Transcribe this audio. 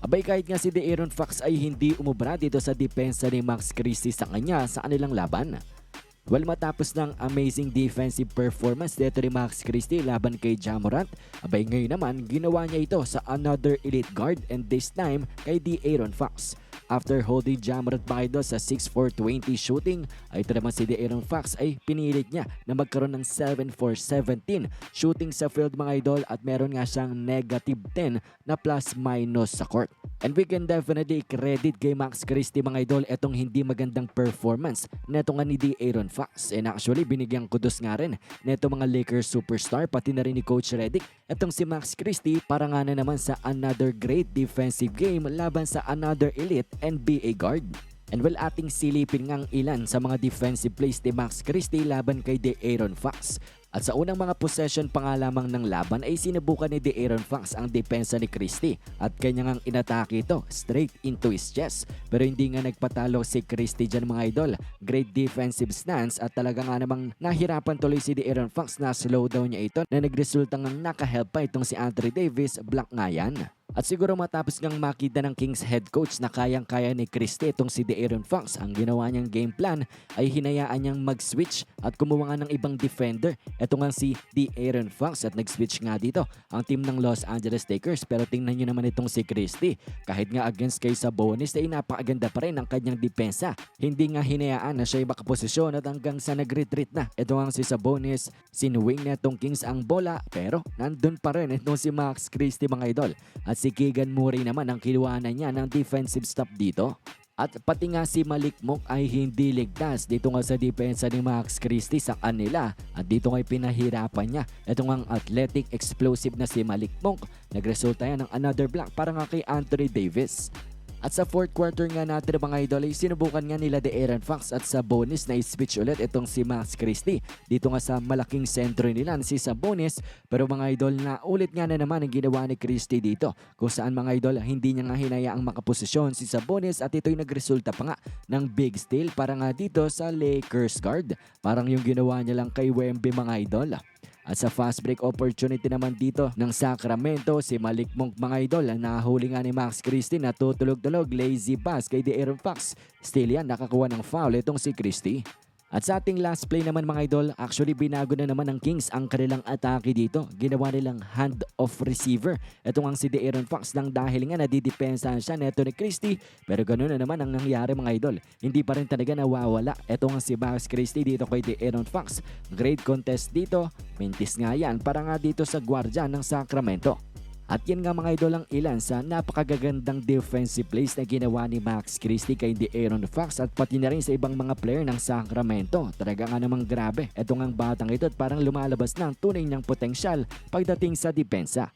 Abay kahit nga si De'Aaron Fox ay hindi umubra dito sa depensa ni Max Christie sa kanya sa kanilang laban. Well, matapos ng amazing defensive performance dito ni Max Christie laban kay Jamorant, abay ngayon naman ginawa niya ito sa another elite guard and this time kay De'Aaron Fox. After holding Jamorant mga idol sa 6-4-20 shooting, ay ito naman si De'Aaron Fox ay pinilit niya na magkaroon ng 7-4-17 shooting sa field mga idol at meron nga siyang negative 10 na plus minus sa court. And we can definitely credit kay Max Christie mga idol etong hindi magandang performance neto nga ni De'Aaron Fox. And actually binigyan kudos nga rin neto mga Lakers superstar pati na rin ni Coach Redick etong si Max Christie para nga na naman sa another great defensive game laban sa another elite NBA guard. And well ating silipin ngang ilan sa mga defensive plays ni Max Christie laban kay De'Aaron Fox. At sa unang mga possession pa nga lamang ng laban ay sinubukan ni De'Aaron Fox ang depensa ni Christie at kanya ngang inatake ito straight into his chest. Pero hindi nga nagpatalo si Christie dyan mga idol. Great defensive stance at talaga nga namang nahirapan tuloy si De'Aaron Fox na slow down niya ito na nagresulta ngang nakahelp pa itong si Anthony Davis, block nga yan. At siguro matapos ngang makita ng Kings head coach na kayang-kaya ni Christie itong si De'Aaron Fox, ang ginawa niyang game plan ay hinayaan niyang mag-switch at kumuha nga ng ibang defender. Ito nga si De'Aaron Fox at nag-switch nga dito ang team ng Los Angeles Lakers. Pero tingnan niyo naman itong si Christie. Kahit nga against kay Sabonis ay napakaganda pa rin ang kanyang depensa. Hindi nga hinayaan na siya ay makaposisyon at hanggang sa nag-retreat na. Ito ang si Sabonis, sinuwing na itong Kings ang bola pero nandun pa rin itong si Max Christie mga idol. At si Keegan Murray naman ang kinuhanan niya ng defensive stop dito. At pati nga si Malik Monk ay hindi ligtas dito nga sa depensa ni Max Christie sa kanila. At dito nga pinahirapan niya. Ito nga ang athletic explosive na si Malik Monk. Nagresulta yan ng another block para nga kay Anthony Davis. At sa fourth quarter nga natin mga idol sinubukan nga nila de Aaron Fox at sa bonus na switch ulit itong si Max Christie. Dito nga sa malaking sentro nila si Sabonis pero mga idol na ulit nga na naman ang ginawa ni Christie dito kung saan mga idol hindi niya nga hinayaang makaposisyon si Sabonis at ito'y nagresulta pa nga ng big steal para nga dito sa Lakers guard. Parang yung ginawa niya lang kay Wemby mga idol. At sa fast break opportunity naman dito ng Sacramento, si Malik Monk mga idol ang nahuli nga ni Max Christie na tutulog-tulog lazy pass kay De'Aaron Fox. Still yan nakakuha ng foul itong si Christie. At sa ating last play naman mga idol, actually binago na naman ng Kings ang kanilang atake dito. Ginawa nilang hand-off receiver. Ito ang si De'Aaron Fox lang dahil nga nadidepensahan siya neto ni Christie. Pero ganoon na naman ang nangyari mga idol. Hindi pa rin talaga nawawala. Ito ang si Max Christie dito kay De'Aaron Fox. Great contest dito. Mintis nga yan para nga dito sa gwardya ng Sacramento. At yan nga mga idol ang ilan sa napakagagandang defensive plays na ginawa ni Max Christie kay De'Aaron Fox at pati na rin sa ibang mga player ng Sacramento. Talaga nga namang grabe. Ito nga ang batang ito at parang lumalabas na ang tunay niyang potensyal pagdating sa depensa.